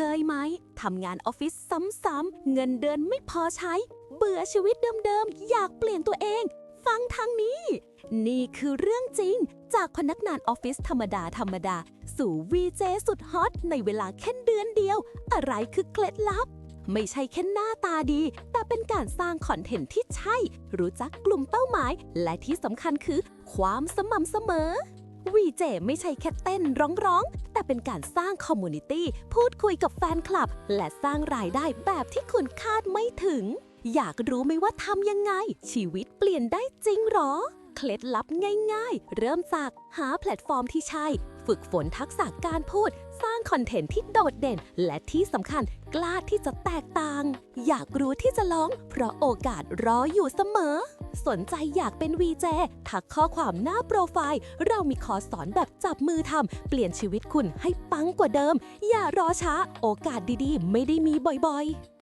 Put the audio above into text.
เคยไหมทำงานออฟฟิศซ้ำๆเงินเดือนไม่พอใช้ เบื่อชีวิตเดิมๆ อยากเปลี่ยนตัวเอง ฟังทางนี้ นี่คือเรื่องจริง จากพนักงานออฟฟิศธรรมดาธรรมดา สู่วีเจสุดฮอตในเวลาแค่เดือนเดียว อะไรคือเคล็ดลับ ไม่ใช่แค่หน้าตาดี แต่เป็นการสร้างคอนเทนต์ที่ใช่ รู้จักกลุ่มเป้าหมาย และที่สำคัญคือ ความสม่ำเสมอ วีเจไม่ใช่แค่เต้นร้องๆแต่เป็นการสร้างคอมมูนิตี้พูดคุยกับแฟนคลับ และสร้างรายได้แบบที่คุณคาดไม่ถึง อยากรู้ไหมว่าทำยังไง ชีวิตเปลี่ยนได้จริงหรอ เคล็ดลับง่ายๆ เริ่มจากหาแพลตฟอร์มที่ใช่ ฝึกฝนทักษะการพูด สร้างคอนเทนต์ที่โดดเด่น และที่สำคัญกล้าที่จะแตกต่าง อยากรู้ที่จะลอง เพราะโอกาสรออยู่เสมอ สนใจอยากเป็นวีเจทักข้อความหน้าโปรไฟล์ เรามีคอร์สสอนแบบจับมือทำเปลี่ยนชีวิตคุณให้ปังกว่าเดิม อย่ารอช้า โอกาสดีๆ ไม่ได้มีบ่อยๆ